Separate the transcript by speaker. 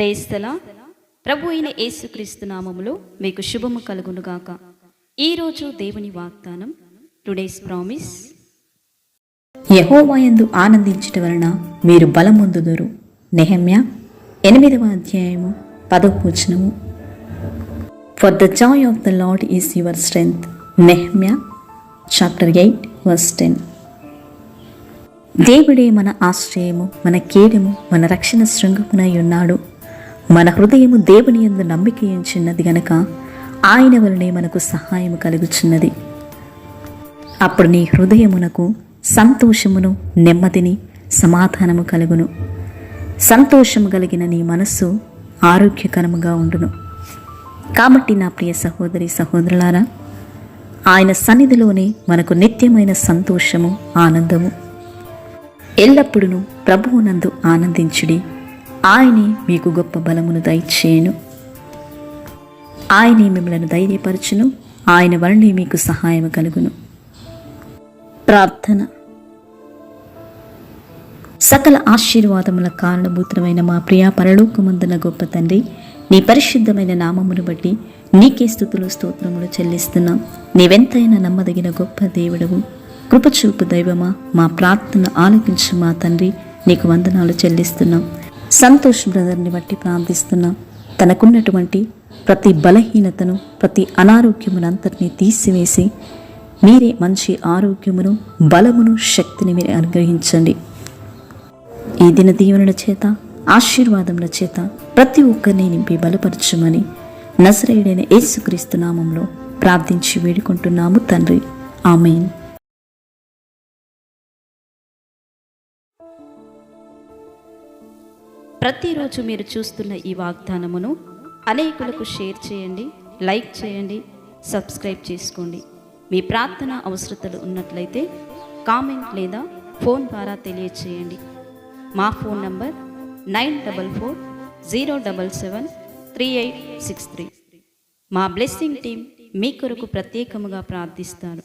Speaker 1: ప్రేస్తలా ప్రభు అయిన యేసుక్రీస్తు నామములో మీకు శుభము కలుగునుగాక. ఈరోజు దేవుని వాగ్దానం టుడేస్ ప్రామిస్.
Speaker 2: యహోవాయందు ఆనందించుట వలన మీరు బలమొందుదురు. నెహమ్య ఎనిమిదవ అధ్యాయము పదవచనము for the joy of the lord is your strength Nehemiah chapter eight verse ten దేవుడే మన ఆశ్రయము మన కీడము మన రక్షణ శృంగమునై ఉన్నాడు. మన హృదయము దేవుని యందు నమ్మిక ఉంచున్నది గనక ఆయన వలనే మనకు సహాయము కలుగుచున్నది. అప్పుడు నీ హృదయమునకు సంతోషమును నెమ్మదిని సమాధానము కలుగును. సంతోషము కలిగిన నీ మనస్సు ఆరోగ్యకరముగా ఉండును. కాబట్టి నా ప్రియ సహోదరి సహోదరులారా ఆయన సన్నిధిలోనే మనకు నిత్యమైన సంతోషము ఆనందము ఎల్లప్పుడూ ప్రభువునందు ఆనందించుడి. ఆయనే మీకు గొప్ప బలమును దయచేయను. ఆయనే మిమ్మలను ధైర్యపరచును. ఆయన వలనే మీకు సహాయం కలుగును. ప్రార్థన. సకల ఆశీర్వాదముల కారణభూతమైన మా ప్రియా పరలోకమందున గొప్ప తండ్రి నీ పరిశుద్ధమైన నామమును బట్టి నీకే స్థుతులు స్తోత్రములు చెల్లిస్తున్నాం. నీవెంతైనా నమ్మదగిన గొప్ప దేవుడవు. కృపచూపు దైవమా మా ప్రార్థన ఆలకించు మా తండ్రి నీకు వందనాలు చెల్లిస్తున్నాం. సంతోష్ బ్రదర్ని బట్టి ప్రార్థిస్తున్నాం తనకున్నటువంటి ప్రతి బలహీనతను ప్రతి అనారోగ్యమునంతటినీ తీసివేసి మీరే మంచి ఆరోగ్యమును బలమును శక్తిని మీరు అనుగ్రహించండి. ఈ దిన దీవెనల చేత ఆశీర్వాదముల చేత ప్రతి ఒక్కరిని నింపి బలపరచమని నజరేయుడైన యేసుక్రీస్తు నామంలో ప్రార్థించి వేడుకుంటున్నాము తండ్రి. ఆమెన్.
Speaker 1: ప్రతిరోజు మీరు చూస్తున్న ఈ వాగ్దానమును అనేకులకు షేర్ చేయండి లైక్ చేయండి సబ్స్క్రైబ్ చేసుకోండి. మీ ప్రార్థన అవసరతలు ఉన్నట్లయితే కామెంట్ లేదా ఫోన్ ద్వారా తెలియచేయండి. మా phone number nine double four zero double seven three eight six three. మా బ్లెస్సింగ్ టీం మీ కొరకు ప్రత్యేకముగా ప్రార్థిస్తారు.